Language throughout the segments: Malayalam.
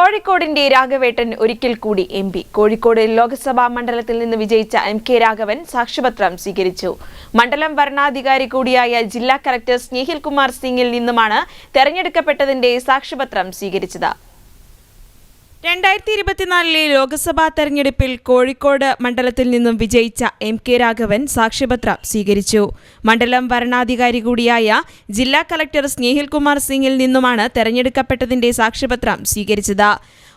കോഴിക്കോടിന്റെ രാഘവേട്ടൻ ഒരിക്കൽ കൂടി എം പി. കോഴിക്കോട് ലോക്സഭാ മണ്ഡലത്തിൽ നിന്ന് വിജയിച്ച എം കെ രാഘവൻ സാക്ഷ്യപത്രം സ്വീകരിച്ചു. മണ്ഡലം വരണാധികാരി കൂടിയായ ജില്ലാ കലക്ടർ സ്നേഹിൽ കുമാർ സിംഗിൽ നിന്നുമാണ് തെരഞ്ഞെടുക്കപ്പെട്ടതിന്റെ സാക്ഷ്യപത്രം സ്വീകരിച്ചത്. രണ്ടായിരത്തി ഇരുപത്തിനാലിലെ ലോക്സഭാ തെരഞ്ഞെടുപ്പിൽ കോഴിക്കോട് മണ്ഡലത്തിൽ നിന്നും വിജയിച്ച എം കെ രാഘവൻ സാക്ഷ്യപത്രം സ്വീകരിച്ചു. മണ്ഡലം വരണാധികാരി കൂടിയായ ജില്ലാ കളക്ടർ സ്നേഹിൽ കുമാർ സിംഗിൽ നിന്നുമാണ് തെരഞ്ഞെടുക്കപ്പെട്ടതിന്റെ സാക്ഷ്യപത്രം സ്വീകരിച്ചത്.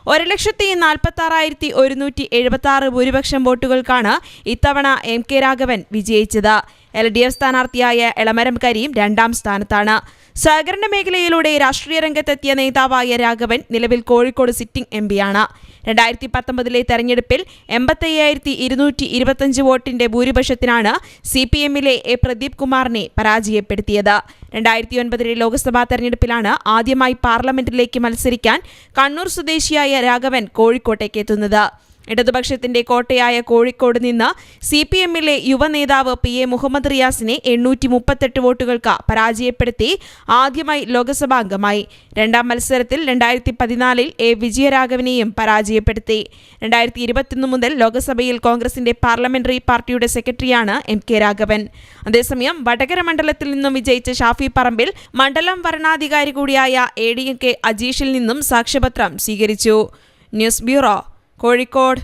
ഒരു ലക്ഷത്തി നാൽപ്പത്തി ആറായിരത്തി ഒരുന്നൂറ്റി എഴുപത്തി ആറ് ഭൂരിപക്ഷം വോട്ടുകൾക്കാണ് ഇത്തവണ എം കെ രാഘവൻ വിജയിച്ചത്. എൽ ഡി എഫ് സ്ഥാനാർത്ഥിയായ എളമരം കരീം രണ്ടാം സ്ഥാനത്താണ്. സഹകരണ മേഖലയിലൂടെ രാഷ്ട്രീയ രംഗത്തെത്തിയ നേതാവായ രാഘവൻ നിലവിൽ കോഴിക്കോട് സിറ്റിംഗ് എം പിയാണ് രണ്ടായിരത്തി പത്തൊമ്പതിലെ തെരഞ്ഞെടുപ്പിൽ എൺപത്തയ്യായിരത്തി ഇരുന്നൂറ്റി ഇരുപത്തഞ്ച് വോട്ടിന്റെ ഭൂരിപക്ഷത്തിനാണ് സി പി എമ്മിലെ എ പ്രദീപ് കുമാറിനെ പരാജയപ്പെടുത്തിയത്. രണ്ടായിരത്തി ഒൻപതിലെ ലോക്സഭാ തെരഞ്ഞെടുപ്പിലാണ് ആദ്യമായി പാർലമെന്റിലേക്ക് മത്സരിക്കാൻ കണ്ണൂർ സ്വദേശിയായ രാഘവൻ കോഴിക്കോട്ടേക്ക് എത്തുന്നത്. ഇടതുപക്ഷത്തിന്റെ കോട്ടയായ കോഴിക്കോട് നിന്ന് സി പി എമ്മിലെ യുവനേതാവ് പി എ മുഹമ്മദ് റിയാസിനെ എണ്ണൂറ്റി മുപ്പത്തെട്ട് വോട്ടുകൾക്ക് പരാജയപ്പെടുത്തി ആദ്യമായി ലോക്സഭാ അംഗമായി. രണ്ടാം മത്സരത്തിൽ രണ്ടായിരത്തി പതിനാലിൽ എ വിജയരാഘവനെയും പരാജയപ്പെടുത്തി. രണ്ടായിരത്തി ഇരുപത്തിയൊന്ന് മുതൽ ലോക്സഭയിൽ കോൺഗ്രസിന്റെ പാർലമെന്ററി പാർട്ടിയുടെ സെക്രട്ടറിയാണ് എം കെ രാഘവൻ. അതേസമയം വടകര മണ്ഡലത്തിൽ നിന്നും വിജയിച്ച ഷാഫി പറമ്പിൽ മണ്ഡലം വരണാധികാരി കൂടിയായ എ ഡി കെ അജീഷിൽ നിന്നും സാക്ഷ്യപത്രം സ്വീകരിച്ചു. News bureau Kozhikode.